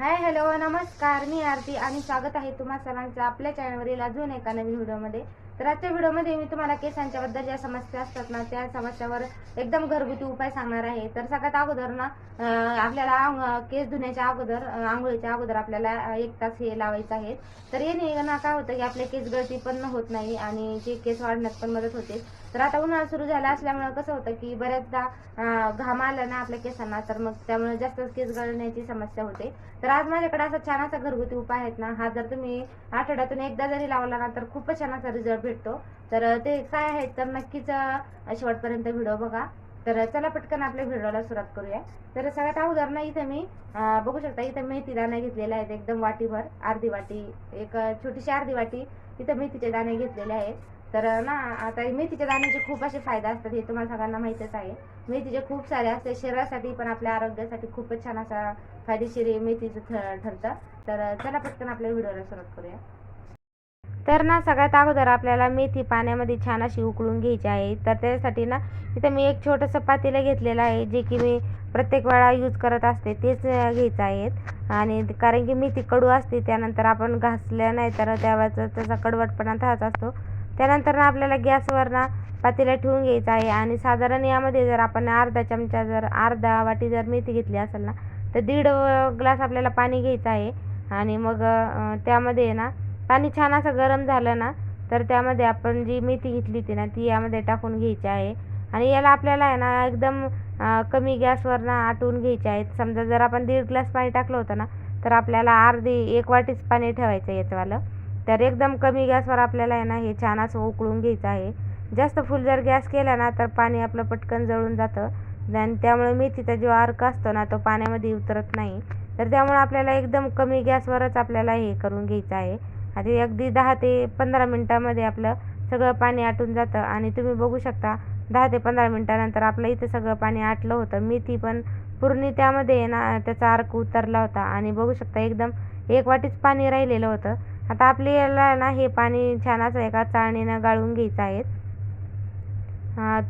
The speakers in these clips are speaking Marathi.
हाय हॅलो नमस्कार. मी आरती आणि स्वागत आहे तुम्हा सर्वांचं आपल्या चॅनलवरील अजून एका नवीन व्हिडिओमध्ये. तर आजच्या व्हिडिओमध्ये मी तुम्हाला केसांच्याबद्दल ज्या समस्या असतात ना त्या समस्यावर एकदम घरगुती उपाय सांगणार आहे. तर सगळ्यात अगोदर ना आपल्याला केस धुण्याच्या अगोदर आंघोळीच्या अगोदर आपल्याला एक तास हे लावायचं आहे. तर याने ना काय होतं की आपले केस गळती पण होत नाही आणि जे केस वाढण्यात पण मदत होते. तर आता उन्हाळा सुरू झाला असल्यामुळे कसं होतं की बऱ्याचदा घाम आला ना आपल्या केसांना तर मग त्यामुळे जास्त केस गळण्याची समस्या होते. तर आज माझ्याकडे असा छान असा घरगुती उपाय आहेत ना हा जर तुम्ही आठवड्यातून एकदा जरी लावला ना तर खूपच छान असा रिझल्ट भेटतो. तर ते काय आहेत तर नक्कीच शेवटपर्यंत व्हिडिओ बघा. तर चला पटकन आपल्या व्हिडिओला सुरुवात करूया. तर सगळ्यात अगोदर ना इथे मी बघू शकता इथे मेथी दाणे घेतलेले आहेत एकदम वाटीभर अर्धी वाटी एक छोटीशी अर्धी वाटी. इथं मेथीचे दाणे घेतलेले आहेत. तर ना आता मेथीच्या दाण्याचे खूप असे फायदे असतात हे तुम्हाला सगळ्यांना माहितीच आहे. मेथीचे खूप सारे असते शरीरासाठी पण आपल्या आरोग्यासाठी खूपच छान असा फायदेशीर मेथीचं ठरतं. तर चला पटकन आपल्या व्हिडिओला सुरुवात करूया. तर ना सगळ्यात अगोदर आपल्याला मेथी पाण्यामध्ये छान अशी उकळून घ्यायची आहे. तर त्यासाठी ना इथं मी एक छोटंसं पातेलं घेतलेलं आहे जे की मी प्रत्येक वेळा यूज करत असते तेच घ्यायचं आहेत आणि कारण की मेथी कडू असते त्यानंतर आपण घासल्या नाही तर त्यावेळेचा त्याचा कडवटपणा तसाच असतो. त्यानंतर ना आपल्याला गॅसवर ना पातेलं ठेवून घ्यायचं आहे. आणि साधारण यामध्ये जर आपण अर्धा चमचा जर अर्धा वाटी जर मेथी घेतली असेल ना तर दीड ग्लास आपल्याला पाणी घ्यायचं आहे. आणि मग त्यामध्ये ना पाणी छान असं गरम झालं ना तर त्यामध्ये आपण जी मेथी घेतली होती ना ती यामध्ये टाकून घ्यायची आहे. आणि याला आपल्याला आहे ना एकदम कमी गॅसवर ना आटवून घ्यायचे आहेत. समजा जर आपण दीड ग्लास पाणी टाकलं होतं ना तर आपल्याला अर्धी एक वाटीच पाणी ठेवायचं याचंवालं तर एकदम कमी गॅसवर आपल्याला आहे ना हे छान असं उकळून घ्यायचं आहे. जास्त फुल जर गॅस केला ना तर पाणी आपलं पटकन जळून जातं. आणि त्यामुळे मेथीचा जो अर्क असतो ना तो पाण्यामध्ये उतरत नाही. तर त्यामुळे आपल्याला एकदम कमी गॅसवरच आपल्याला हे करून घ्यायचं आहे. आधी अगदी दहा ते पंधरा मिनटामध्ये आपलं सगळं पाणी आटून जातं आणि तुम्ही बघू शकता दहा ते पंधरा मिनटानंतर आपलं इथं सगळं पाणी आटलं होतं. मेथी पण पूर्ण त्यामध्ये ना त्याचा अर्क उतरला होता आणि बघू शकता एकदम एक वाटीच पाणी राहिलेलं होतं. आता आपल्याला ना हे पाणी छान असं एका चाळणीनं गाळून घ्यायचं आहे.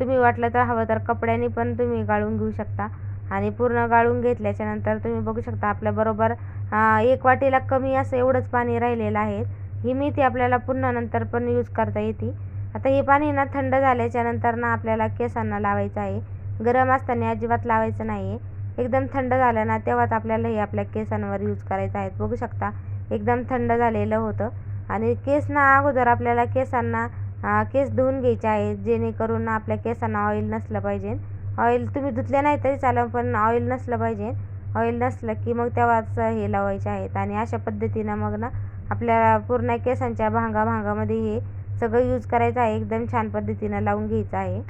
तुम्ही वाटलं तर हवं तर कपड्याने पण तुम्ही गाळून घेऊ शकता आणि पूर्ण गाळून घेतल्याच्यानंतर तुम्ही बघू शकता आपल्या बरोबर एक वाटीला कमी असं एवढंच पाणी राहिलेलं आहे. ही मेथी आपल्याला पुन्हा नंतर पण यूज करता येते. आता हे पाणी ना थंड झाल्याच्यानंतर ना आपल्याला केसांना लावायचं आहे. गरम असताना अजिबात लावायचं नाही आहे एकदम थंड झालं ना तेव्हाच आपल्याला हे आपल्या केसांवर यूज करायचं आहे. बघू शकता एकदम थंड झालेलं होतं. आणि केस ना अगोदर आपल्याला केसांना केस धुवून घ्यायचे आहेत जेणेकरून आपल्या केसांना ऑइल नसलं पाहिजे. ऑइल तुम्ही धुतले नाही तरी चालेल पण ऑइल नसलं पाहिजे. ऑइल नसलं की मग तेव्हाच हे लावायचे आहेत. आणि अशा पद्धतीनं मग ना आपल्याला पूर्ण केसांच्या भांगा भांगामध्ये हे सगळं यूज करायचं आहे. एकदम छान पद्धतीनं लावून घ्यायचं आहे.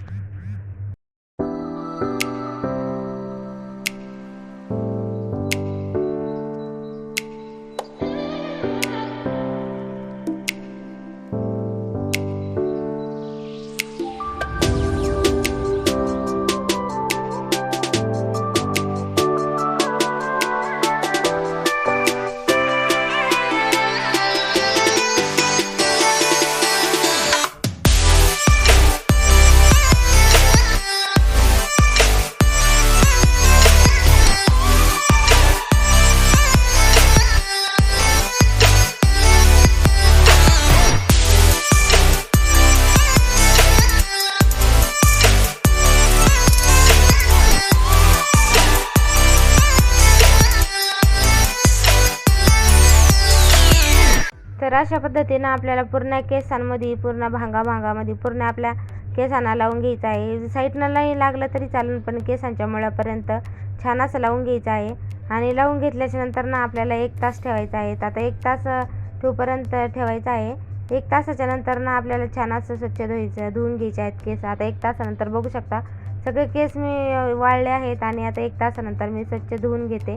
तर अशा पद्धतीनं आपल्याला पूर्ण केसांमध्ये पूर्ण भांगा भांगामध्ये पूर्ण आपल्या केसांना लावून घ्यायचं आहे. साईडनं नाही लागलं तरी चालेल पण केसांच्या मुळापर्यंत छान असं लावून घ्यायचं आहे. आणि लावून घेतल्याच्या नंतर ना आपल्याला एक तास ठेवायचा आहे. आता एक तास अ, ठेवपर्यंत ठेवायचं आहे. एक तासाच्या नंतर ना आपल्याला छान असं स्वच्छ धुवायचं धुवून घ्यायचे आहेत केस. आता एक तासानंतर बघू शकता. सगळे केस मी वाळले आहेत आणि आता एक तासानंतर मी स्वच्छ धुवून घेते.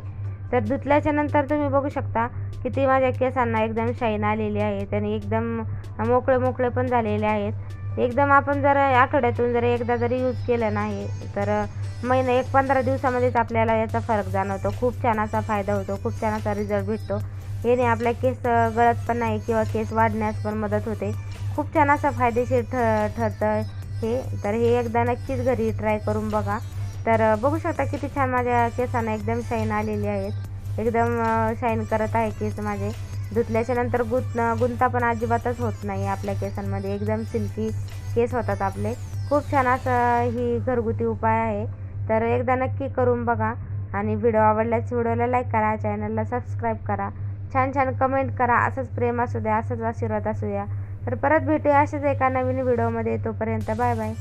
तर धुतल्याच्यानंतर तुम्ही बघू शकता की ती माझ्या केसांना एकदम शाईन आलेली आहे आणि एकदम मोकळे मोकळे पण झालेले आहेत. एकदम आपण जर आठवड्यातून जर एकदा जरी यूज केलं नाही तर महिना एक पंधरा दिवसामध्येच आपल्याला याचा फरक जाणवतो. खूप छान असा फायदा होतो खूप छान असा रिझल्ट भेटतो. याने आपल्या केस गळत पण नाही किंवा केस वाढण्यास पण मदत होते. खूप छान असा फायदेशीर ठ ठरतं हे. तर हे एकदा नक्कीच घरी ट्राय करून बघा. तर बघू शकता किती छान माझ्या केसांना एकदम शाईन आलेली आहेत. एकदम शाईन करत आहे केस माझे. धुतल्याच्या नंतर गुत गुंता पण अजिबातच होत नाही आपल्या केसांमध्ये. एकदम सिल्की केस होतात आपले. खूप छान असं ही घरगुती उपाय आहे. तर एकदा नक्की करून बघा आणि व्हिडिओ आवडल्यास व्हिडिओला लाईक करा चॅनलला सबस्क्राईब करा. छान छान कमेंट करा. असंच प्रेम असू द्या असंच आशीर्वाद असू द्या. तर परत भेटूया असेच एका नवीन व्हिडिओमध्ये. तोपर्यंत बाय बाय.